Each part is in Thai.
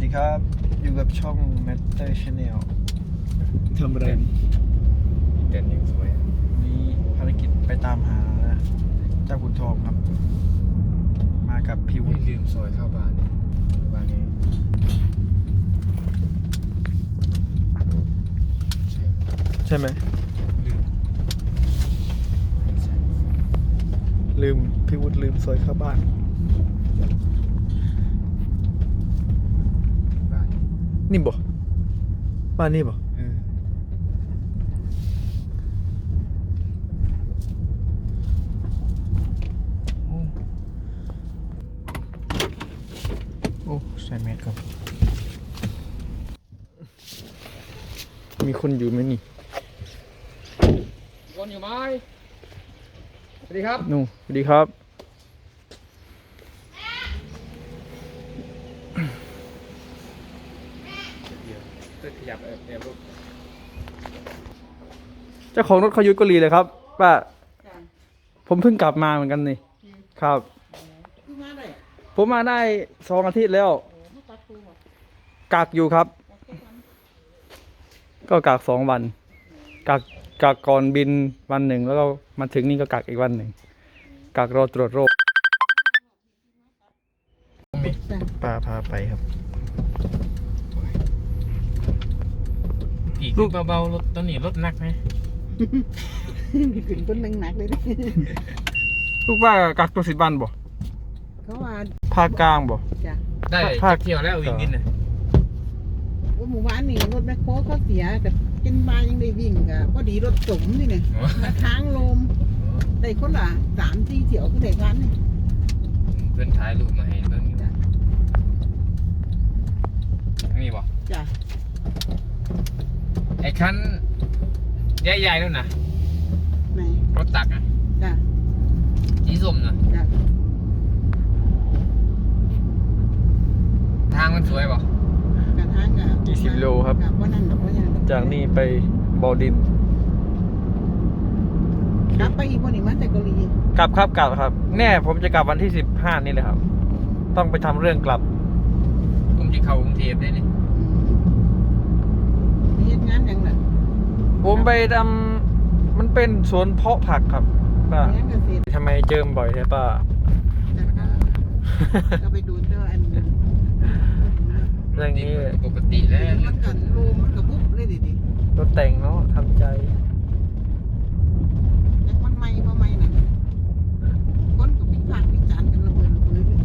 สดีครับ อยู่กับช่อง Matter Channel ทำอะไรนี่เด่นยังสวยนี่ภารกิจไปตามหา เจ้าขุนทองครับ มากับพี่วุไม่ฒิลืมซอยเข้าบ้านบ้านนี้ใช่ใช่ไหมลืมใช่ลืมพี่วุฒิลืมซอยเข้าบ้านบ้าน นี่บ่บ้านนี่บ่เออโอ้โอ้ใส่แมสครับมีคนอยู่ไหมนี่คนอยู่ไหมสวัสดีครับ นู่นสวัสดีครับ เดี๋ยวจะขยับแอบแอบรถ เจ้าของรถเขาอยุทธกุลีเลยครับป้าผมเพิ่งกลับมาเหมือนกันนี่ครับผมมาได้สองอาทิตย์แล้วกักอยู่ครับก็กักสองวันกักกักก่อนบินวันหนึ่งแล้วก็มาถึงนี่ก็กักอีกวันหนึ่งกักรอตรวจโรคป้าพาไปครับ อีกเบาๆรถตอนนี้รถหนักไหมมี ขึ้นต้นหนักๆเลยนะลูกป้ากักตัวสิบวันบ่เขาว่าภาคกลางบ่ จ้ะได้ภาคเที่ยวแล้ววิ่งดินน่ะว่าหมู่บ้านนี่รถแมคโครเขาเสียกับกินบายังได้วิ่งกับพอดีรถจมนี่เนี่ยมาค้างลมได้คนละสามสี่เที่ยวคือได้กันนี่เพื่อนถ่ายรูปมาให้เบิ่งอยู่จ้ะนี่บ่จ้ะไอ้คัน ใหญ่ๆนั่นน่ะไหนรถตักอะจ้ะสีส้มน่ะจ้ะทางมันสวยบ่กระทั่งกับยี่สิบโลครับ กับว่านั่นกับว่ายังจากนี่ไปบอดินกลับไปอีกวันนี้มาแต่เกาหลีกลับครับกลับครับ แน่ผมจะกลับวันที่สิบห้านี่เลยครับ ต้องไปทำเรื่องกลับ ผมจะเข้ากรุงเทพได้นี่มีเหตุงานอย่างน่ะ ผมไปทำมันเป็นสวนเพาะผักครับป้าเลี้ยงเกษตรทำไมเจิมบ่อยใช่ป้าจ้ะก็ไปดูเด้ออันเรื่องนี้ปกติแล้วมันก็ลมมันก็บุ๊บเลยดิดิรถแต่งเนาะทำใจ ยังมันไม่เพราะไม่น่ะคนก็วิพากษ์วิจารณ์กันระเบิดระเบิดเลย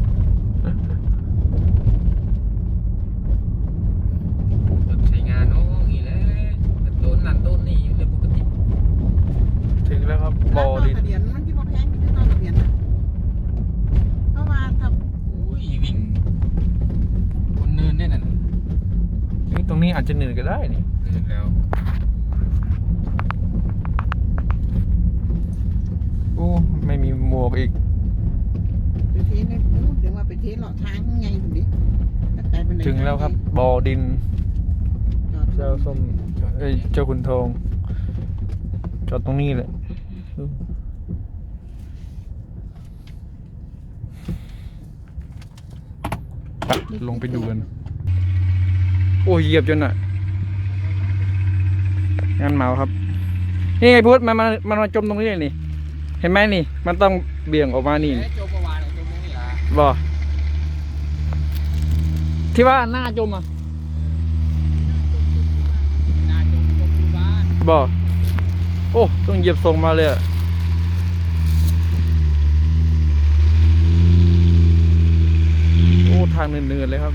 รถใช้งานเนาะอย่างนี้แหละแต่โดนนั่นโดนนี่เรื่องปกติ ถึงแล้วครับบอดิน ทะเบียนมันที่บ่แพงที่สุดนอกทะเบียนน่ะเพราะว่าถ้า อุ้ยวิ่งคนเนินเนี่ยน่ะ นี่ตรงนี้อาจจะเหนื่อยก็ได้นี่เนินแล้วโอ้ไม่มีหมวกอีกไปเทสเนี่ยโอ้ถึงว่าไปเทสเลาะทางไงถึงดิถ้าไกลปานใดถึงแล้วครับบอดินจอดเจ้าส้มเอ้ยเจ้าขุนทองจอดตรงนี้เลยไปลงไปดูกัน โอ้ยเหยียบจนอะงานเมาครับ นี่ไงพุทธมันมันมันมาจมตรงนี้เลยนี่ เห็นไหมนี่ มันต้องเบี่ยงออกมานี่เอ๊ะโจประวานโจมงนี่ล่ะบอที่ว่าหน้าจมอะนาโจมโจมดูบ้านบอโอ้ ต้องเหยียบทรงมาเลยอะโอ้ ทางเนินๆเลยครับ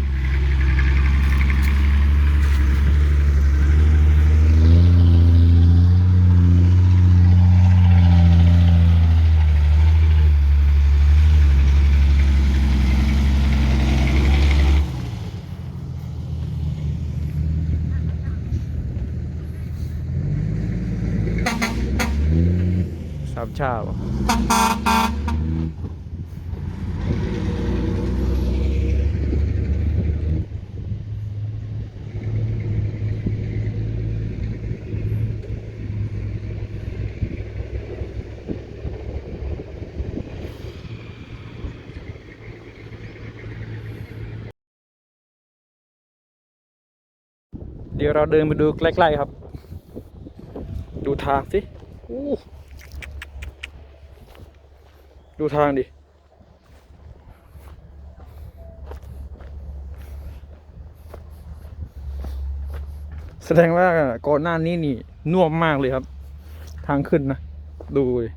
ามชาเดี๋ยวเราเดินไปดูใกล้ ๆ ครับ ดูทางสิ ดูทางดิ แสดงว่าก่อนหน้านี้นี่น่วมมากเลยครับ ทางขึ้นนะ ดูดิ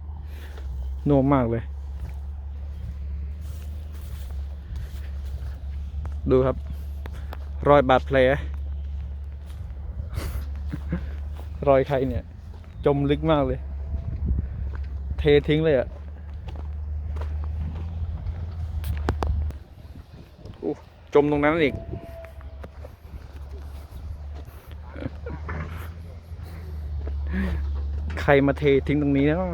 น่วมมากเลย ดูครับ รอยบาดแผล รอยใครเนี่ย จมลึกมากเลย เททิ้งเลยอะ่ะอู้ จมตรงนั้นอีก ใครมาเททิ้งตรงนี้เนาะ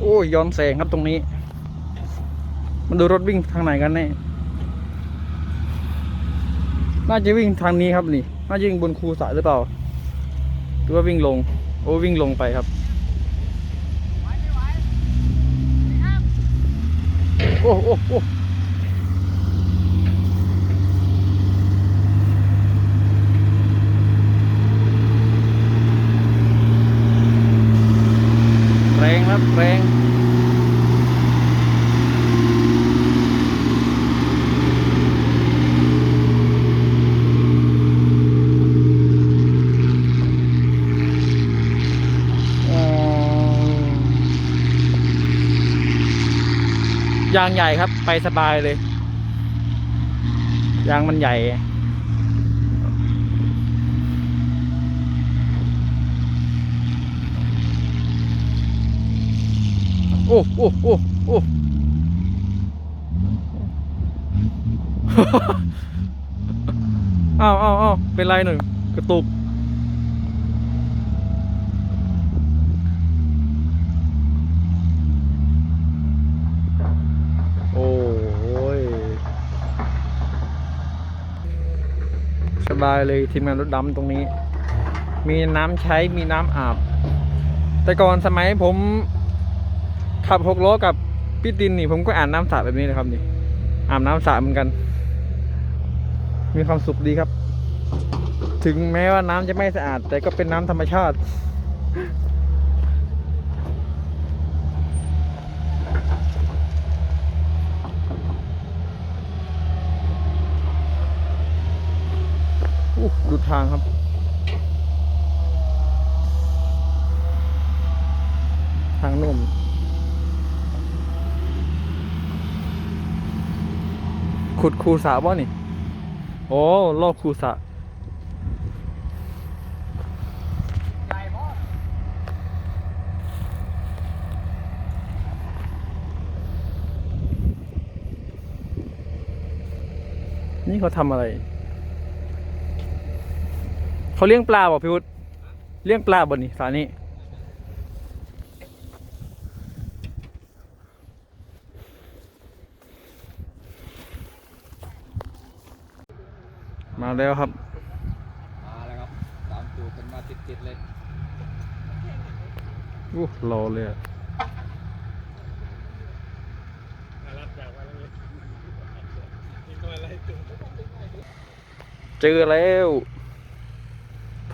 โอ้ยย้อนแสงครับตรงนี้ มันดูรถวิ่งทางไหนกันแน่น่าจะวิ่งทางนี้ครับนี่ น่าจะวิ่งบนคูสายหรือเปล่า หรือว่าวิ่งลง โอ้วิ่งลงไปครับ โอ้โอ้โอ้แรงครับแรง อ๋อ ยางใหญ่ครับ ไปสบายเลย ยางมันใหญ่ โอ้โอ้โอ้โอ้อ้าวอ้าวอ้าวเป็นไรหนึ่งกระตุก โอ้ย สบายเลยทีมงานรถดำตรงนี้ มีน้ำใช้มีน้ำอาบ แต่ก่อนสมัยผมขับหกล้อกับพี่ตินนี่ผมก็อ่านน้ำสระแบบนี้นะครับนี่อาบน้ำสระเหมือนกัน มีความสุขดีครับ ถึงแม้ว่าน้ำจะไม่สะอาด แต่ก็เป็นน้ำธรรมชาติ อู้ดูทางครับ ทางนุ่ม ขุดคูสระบ่นี่ โอ้ลอกคูสระนี่เขาทำอะไร เขาเลี้ยงปลาบ่พี่วุฒิเลี้ยงปลาบ่นี่สานี้มาแล้วครับ มาแล้วครับตามตูดกันมาติดๆเลยอู้รอเลยอะเจอแล้ว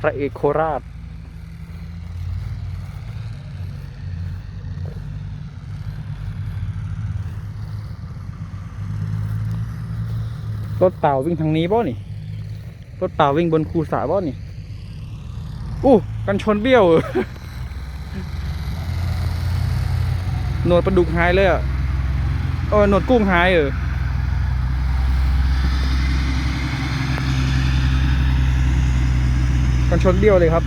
พระเอกโคราช รถเปล่าวิ่งทางนี้บ่นี่ รถเปล่าวิ่งบนคูสาบ่นี่ อู้กันชนเบี้ยว หนวดปลาดุกหายเลยอะเออหนวดกุ้งหายเออ กันชนเบี้ยวเลยครับ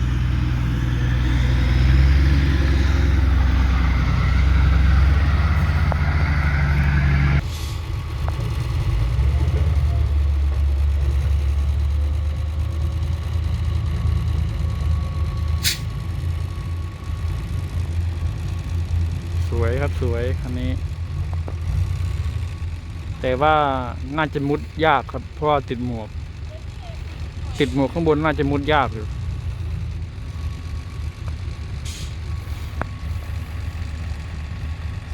สวยครับสวยคันนี้ แต่ว่าน่าจะมุดยากครับ เพราะว่าติดหมวก ติดหมวกข้างบนน่าจะมุดยากอยู่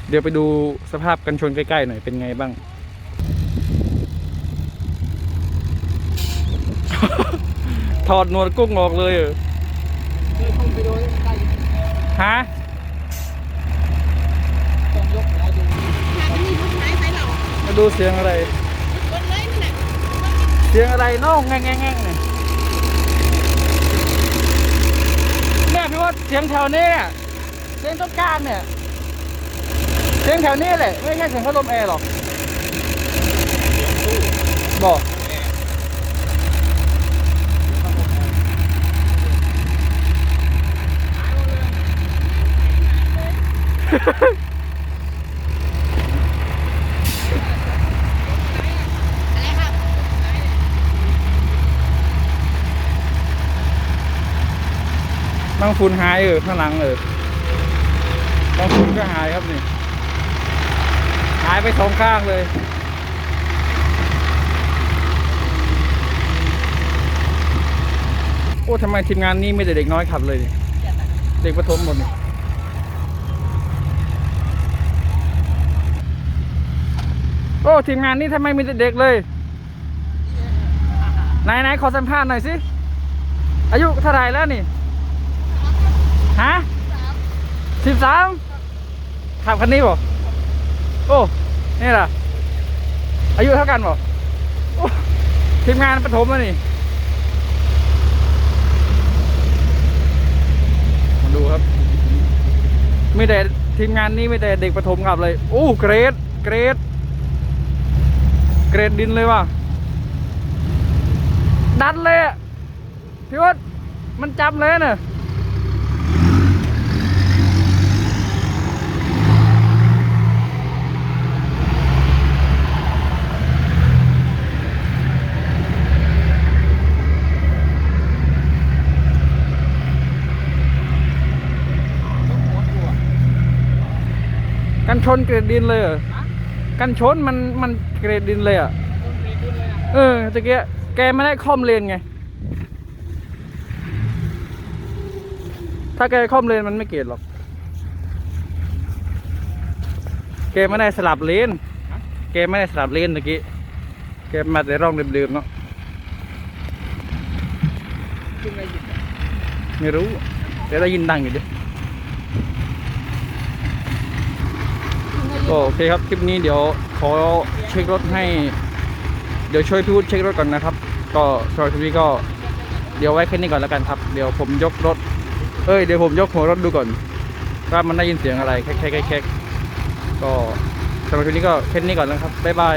เดี๋ยวไปดูสภาพกันชนใกล้ๆหน่อยเป็นไงบ้าง ถอดนวดกุ้งออกเลยหรอฮะมาดูเสียงอะไร เสียงอะไรน้องแง่งแง ว่าเสียงแถวนี้เนี่ยเสียงต้นกางเนี่ย เสียงแถวนี้แหละไม่ใช่เสียงพัดลมแอร์หรอกบอกอะไรครับ บาง ฝุ่นหายเออข้างหลังเออบางฝุ่นก็หายครับนี่ หายไปสองข้างเลยโอ้ทำไมทีมงานนี้ไม่แต่เด็กน้อยขับเลยนี่เด็กประถมหมดนี่โอ้ทีมงานนี้ทำไมมีแต่เด็กเลยไหนไหนขอสัมภาษณ์หน่อยสิอายุเท่าไหรแล้วนี่ ฮะ สิบสามขับคันนี้บ่โอ้ นี่ล่ะ อายุเท่ากันบ่ทีมงานประถมแล้วนี่มาดูครับ ไม่แต่ทีมงานนี้ไม่แต่เด็กประถมขับเลยโอ้เกรด เกรด เกรดดินเลยว่ะ ดันเลยพี่วดมันจำเลยเนอะ กันชนเกรดดินเลยเหรอกันชนมันมันเกรดดินเลยอะเออตะเกียแกไม่ได้คล่อมเลนไง ถ้าแกคล่อมเลนมันไม่เกรดหรอก แกไม่ได้สลับเลนแกไม่ได้สลับเลนตะกี้แกมาแต่ร่องเดิมๆเนาะคุณอะไรอยู่ไม่รู้เดี๋ยวได้ยินดังอยู่ดิ ก็โอเคครับคลิปนี้เดี๋ยวขอเช็ครถให้ เดี๋ยวช่วยพี่วุฒิเช็ครถก่อนนะครับ ก็สำหรับคลิปนี้ก็เดี๋ยวไว้แค่นี้ก่อนแล้วกันครับ เดี๋ยวผมยกรถ เอ้ยเดี๋ยวผมยกหัวรถดูก่อนว่ามันได้ยินเสียงอะไรแค่แค่แค่ก็สำหรับคลิปนี้ก็แค่นี้ก่อนแล้วครับบ๊ายบาย